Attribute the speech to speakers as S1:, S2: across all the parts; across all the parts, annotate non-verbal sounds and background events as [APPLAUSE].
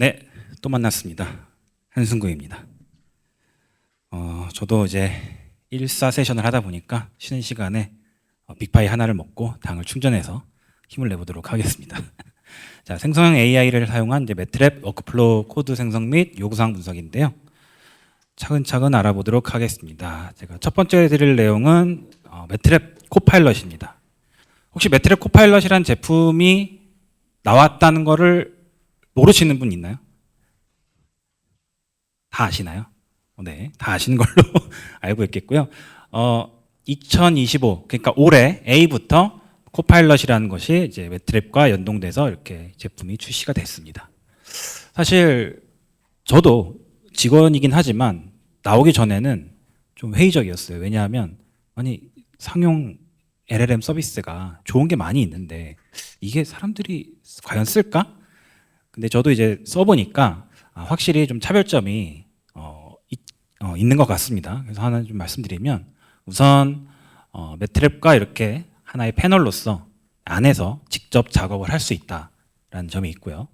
S1: 네, 또 만났습니다. 한승구입니다. 어, 저도 이제 1사 세션을 하다 보니까 쉬는 시간에 어, 빅파이 하나를 먹고 당을 충전해서 힘을 내보도록 하겠습니다. [LAUGHS] 자, 생성형 AI를 사용한 이제 매트랩 워크플로우 코드 생성 및 요구사항 분석인데요. 차근차근 알아보도록 하겠습니다. 제가 첫 번째 드릴 내용은 어, 매트랩 코파일럿입니다. 혹시 매트랩 코파일럿이라는 제품이 나왔다는 거를 모르시는 분 있나요? 다 아시나요? 어, 네, 다 아시는 걸로 [LAUGHS] 알고 있겠고요. 어, 2025 그러니까 올해 A부터 코파일럿이라는 것이 이제 매트랩과 연동돼서 이렇게 제품이 출시가 됐습니다. 사실 저도 직원이긴 하지만 나오기 전에는 좀 회의적이었어요. 왜냐하면 아니 상용 LLM 서비스가 좋은 게 많이 있는데 이게 사람들이 과연 쓸까? 근데 저도 이제 써보니까 아, 확실히 좀 차별점이 어, 있, 어, 있는 것 같습니다. 그래서 하나 좀 말씀드리면 우선 어, 매트랩과 이렇게 하나의 패널로서 안에서 직접 작업을 할 수 있다라는 점이 있고요.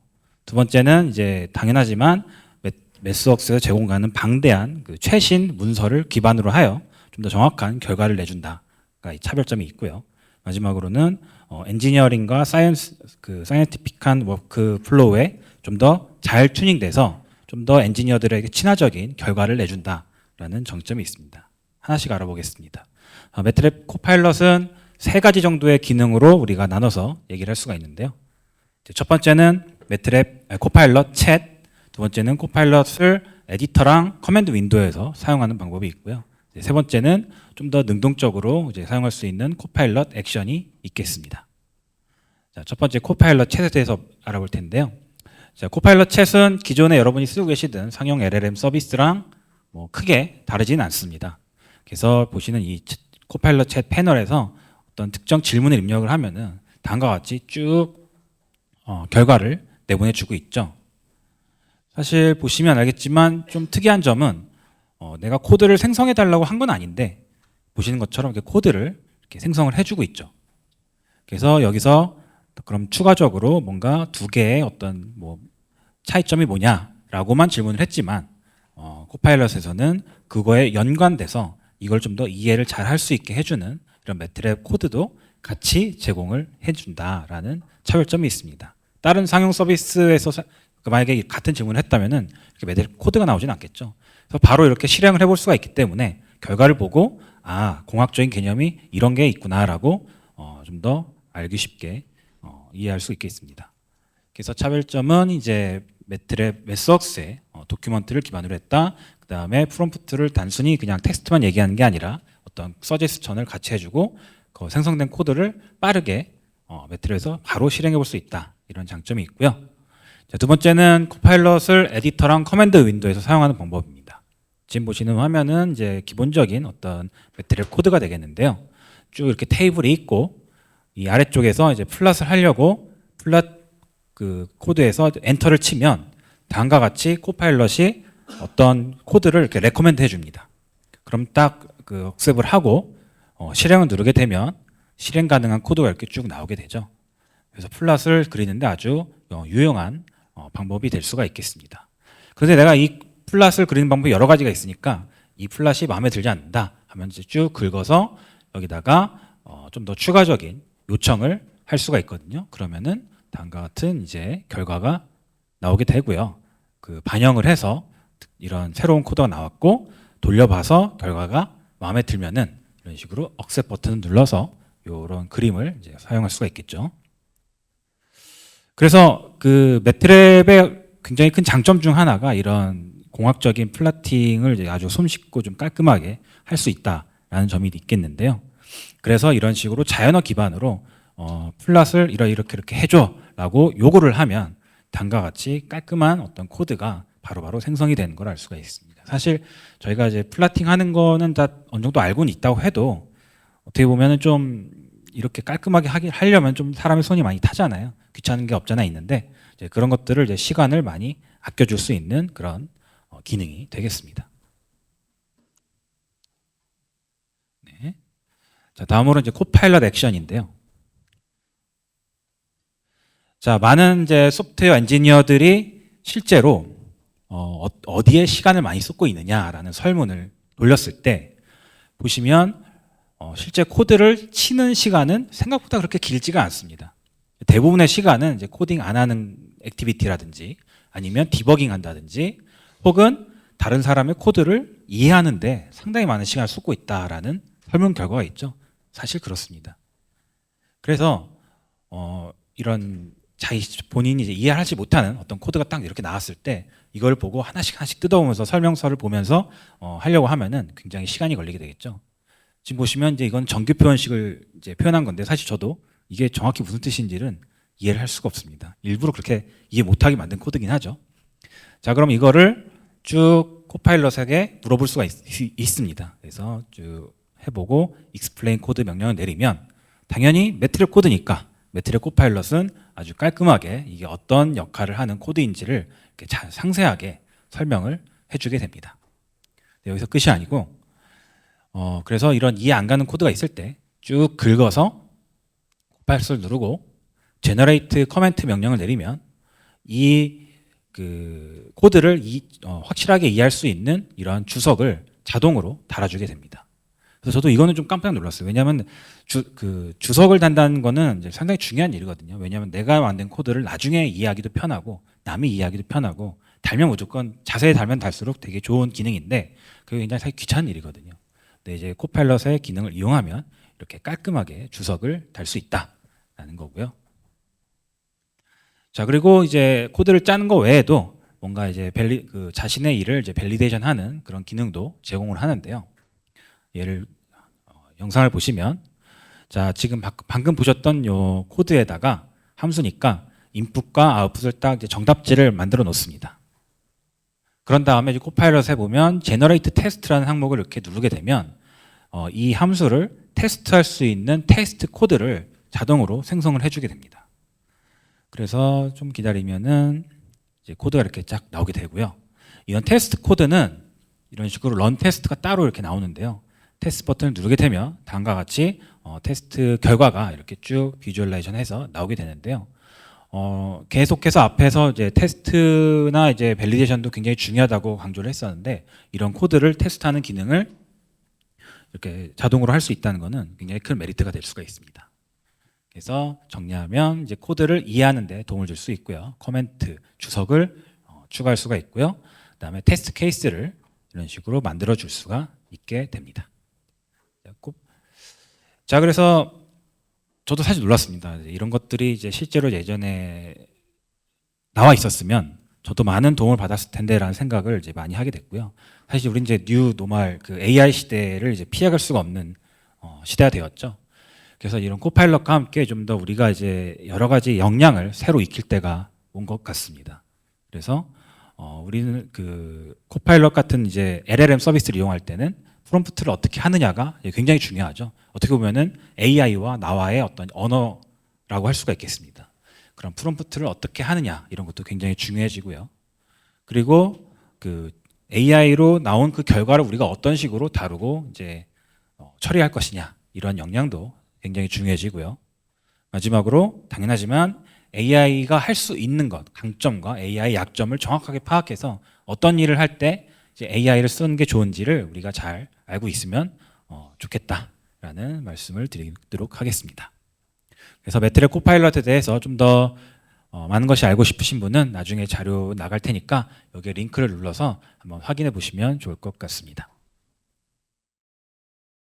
S1: 두 번째는 이제 당연하지만 매- 매스웍스에서 제공하는 방대한 그 최신 문서를 기반으로 하여 좀 더 정확한 결과를 내준다가 이 차별점이 있고요. 마지막으로는 어, 엔지니어링과 사이언스 그 사이언티픽한 워크 플로우에 좀 더 잘 튜닝돼서 좀 더 엔지니어들에게 친화적인 결과를 내준다라는 정점이 있습니다. 하나씩 알아보겠습니다. 어, 매트랩 코파일럿은 세 가지 정도의 기능으로 우리가 나눠서 얘기를 할 수가 있는데요. 첫 번째는 매트랩 아니, 코파일럿 챗, 두 번째는 코파일럿을 에디터랑 커맨드 윈도우에서 사용하는 방법이 있고요. 세 번째는 좀 더 능동적으로 이제 사용할 수 있는 코파일럿 액션이 있겠습니다. 자, 첫 번째 코파일럿 챗에 대해서 알아볼 텐데요. 자, 코파일럿 챗은 기존에 여러분이 쓰고 계시던 상용 LLM 서비스랑 뭐 크게 다르지는 않습니다. 그래서 보시는 이 챗- 코파일럿 챗 패널에서 어떤 특정 질문을 입력을 하면은 다음과 같이 쭉 어, 결과를 내보내주고 있죠. 사실 보시면 알겠지만 좀 특이한 점은 어, 내가 코드를 생성해 달라고 한 건 아닌데 보시는 것처럼 이렇게 코드를 이렇게 생성을 해주고 있죠. 그래서 여기서 그럼 추가적으로 뭔가 두 개의 어떤 뭐 차이점이 뭐냐라고만 질문을 했지만 어, 코파일럿에서는 그거에 연관돼서 이걸 좀 더 이해를 잘 할 수 있게 해주는 이런 매트랩 코드도 같이 제공을 해준다라는 차별점이 있습니다. 다른 상용 서비스에서 사- 그 만약에 같은 질문을 했다면은 이렇게 매트랩 코드가 나오지는 않겠죠. 그래서 바로 이렇게 실행을 해볼 수가 있기 때문에 결과를 보고 아 공학적인 개념이 이런 게 있구나라고 어, 좀 더 알기 쉽게 어, 이해할 수 있겠습니다. 그래서 차별점은 이제 매트랩 매스웍스의 어, 도큐먼트를 기반으로 했다. 그 다음에 프롬프트를 단순히 그냥 텍스트만 얘기하는 게 아니라 어떤 서제스천을 같이 해주고 그 생성된 코드를 빠르게 어, 매트랩에서 바로 실행해 볼 수 있다. 이런 장점이 있고요. 자, 두 번째는 코파일럿을 에디터랑 커맨드 윈도우에서 사용하는 방법입니다. 지금 보시는 화면은 이제 기본적인 어떤 매트랩 코드가 되겠는데요. 쭉 이렇게 테이블이 있고 이 아래쪽에서 이제 플랫을 하려고 플랫 그 코드에서 엔터를 치면 다음과 같이 코파일럿이 어떤 코드를 이렇게 레코멘드 해줍니다. 그럼 딱 그 억셉을 하고 어, 실행을 누르게 되면 실행 가능한 코드가 이렇게 쭉 나오게 되죠. 그래서 플랫을 그리는데 아주 어, 유용한 어, 방법이 될 수가 있겠습니다. 그런데 내가 이 플랫을 그리는 방법이 여러 가지가 있으니까 이 플랫이 마음에 들지 않는다 하면 이제 쭉 긁어서 여기다가 어, 좀 더 추가적인 요청을 할 수가 있거든요. 그러면은 다음과 같은 이제 결과가 나오게 되고요. 그 반영을 해서 이런 새로운 코드가 나왔고 돌려봐서 결과가 마음에 들면은 이런 식으로 억셉 버튼을 눌러서 이런 그림을 이제 사용할 수가 있겠죠. 그래서 그 매트랩의 굉장히 큰 장점 중 하나가 이런 공학적인 플라팅을 아주 손쉽고 좀 깔끔하게 할 수 있다라는 점이 있겠는데요. 그래서 이런 식으로 자연어 기반으로 어, 플랫을 이렇게 이렇게 해줘라고 요구를 하면 다음과 같이 깔끔한 어떤 코드가 바로바로 생성이 되는 걸 알 수가 있습니다. 사실 저희가 이제 플라팅 하는 거는 다 어느 정도 알고는 있다고 해도 어떻게 보면은 좀 이렇게 깔끔하게 하기 하려면 좀 사람의 손이 많이 타잖아요. 귀찮은 게 없잖아 있는데 그런 것들을 이제 시간을 많이 아껴줄 수 있는 그런 어, 기능이 되겠습니다. 네. 자 다음으로 이제 코파일럿 액션인데요. 자 많은 이제 소프트웨어 엔지니어들이 실제로 어, 어- 어디에 시간을 많이 쏟고 있느냐라는 설문을 돌렸을 때 보시면 어, 실제 코드를 치는 시간은 생각보다 그렇게 길지가 않습니다. 대부분의 시간은 이제 코딩 안 하는 액티비티라든지 아니면 디버깅 한다든지 혹은 다른 사람의 코드를 이해하는데 상당히 많은 시간을 쏟고 있다라는 설문 결과가 있죠. 사실 그렇습니다. 그래서 어, 이런 자기 본인이 이제 이해하지 못하는 어떤 코드가 딱 이렇게 나왔을 때 이걸 보고 하나씩 하나씩 뜯어보면서 설명서를 보면서 어, 하려고 하면은 굉장히 시간이 걸리게 되겠죠. 지금 보시면 이제 이건 정규 표현식을 이제 표현한 건데 사실 저도 이게 정확히 무슨 뜻인지는 이해를 할 수가 없습니다. 일부러 그렇게 이해 못하게 만든 코드긴 하죠. 자, 그럼 이거를 쭉 코파일럿에게 물어볼 수가 있, 습니다 그래서 쭉 해보고 explain 코드 명령을 내리면 당연히 매트릭 코드니까 매트릭 코파일럿은 아주 깔끔하게 이게 어떤 역할을 하는 코드인지를 잘 상세하게 설명을 해주게 됩니다. 네, 여기서 끝이 아니고 어, 그래서 이런 이해 안 가는 코드가 있을 때 쭉 긁어서 코파일럿을 누르고 generate comment 명령을 내리면 이 그 코드를 이, 어, 확실하게 이해할 수 있는 이러한 주석을 자동으로 달아주게 됩니다. 그래서 저도 이거는 좀 깜짝 놀랐어요. 왜냐하면 주, 그 주석을 단다는 거는 이제 상당히 중요한 일이거든요. 왜냐하면 내가 만든 코드를 나중에 이해하기도 편하고 남이 이해하기도 편하고 달면 무조건 자세히 달면 달수록 되게 좋은 기능인데 그게 굉장히 사실 귀찮은 일이거든요. 근데 이제 코파일럿의 기능을 이용하면 이렇게 깔끔하게 주석을 달 수 있다라는 거고요. 자 그리고 이제 코드를 짜는 거 외에도 뭔가 이제 밸리, 그 자신의 일을 이제 밸리데이션 하는 그런 기능도 제공을 하는데요. 예를 어, 영상을 보시면 자 지금 바- 방금 보셨던 요 코드에다가 함수니까 인풋과 아웃풋을 딱 이제 정답지를 만들어 놓습니다. 그런 다음에 이제 코파일럿에 보면 제너레이트 테스트라는 항목을 이렇게 누르게 되면 어, 이 함수를 테스트할 수 있는 테스트 코드를 자동으로 생성을 해주게 됩니다. 그래서 좀 기다리면은 이제 코드가 이렇게 쫙 나오게 되고요. 이런 테스트 코드는 이런 식으로 런 테스트가 따로 이렇게 나오는데요. 테스트 버튼을 누르게 되면 다음과 같이 어, 테스트 결과가 이렇게 쭉 비주얼라이션해서 나오게 되는데요. 어, 계속해서 앞에서 이제 테스트나 이제 밸리데이션도 굉장히 중요하다고 강조를 했었는데 이런 코드를 테스트하는 기능을 이렇게 자동으로 할 수 있다는 것은 굉장히 큰 메리트가 될 수가 있습니다. 그래서 정리하면 이제 코드를 이해하는 데 도움을 줄 수 있고요. 코멘트 주석을 어, 추가할 수가 있고요. 그다음에 테스트 케이스를 이런 식으로 만들어 줄 수가 있게 됩니다. 자, 그래서 저도 사실 놀랐습니다. 이런 것들이 이제 실제로 예전에 나와 있었으면 저도 많은 도움을 받았을 텐데라는 생각을 이제 많이 하게 됐고요. 사실 우리 이제 뉴 노말 그 AI 시대를 이제 피해갈 수가 없는 어, 시대가 되었죠. 그래서 이런 코파일럿과 함께 좀 더 우리가 이제 여러 가지 역량을 새로 익힐 때가 온 것 같습니다. 그래서 어, 우리는 그 코파일럿 같은 이제 LLM 서비스를 이용할 때는 프롬프트를 어떻게 하느냐가 굉장히 중요하죠. 어떻게 보면은 AI와 나와의 어떤 언어라고 할 수가 있겠습니다. 그런 프롬프트를 어떻게 하느냐 이런 것도 굉장히 중요해지고요. 그리고 그 AI로 나온 그 결과를 우리가 어떤 식으로 다루고 이제 어, 처리할 것이냐 이런 역량도 굉장히 중요해지고요. 마지막으로 당연하지만 AI가 할 수 있는 것, 강점과 AI 약점을 정확하게 파악해서 어떤 일을 할 때 AI를 쓰는 게 좋은지를 우리가 잘 알고 있으면 어, 좋겠다라는 말씀을 드리도록 하겠습니다. 그래서 매트릭 코파일럿에 대해서 좀더 어, 많은 것이 알고 싶으신 분은 나중에 자료 나갈 테니까 여기에 링크를 눌러서 한번 확인해 보시면 좋을 것 같습니다.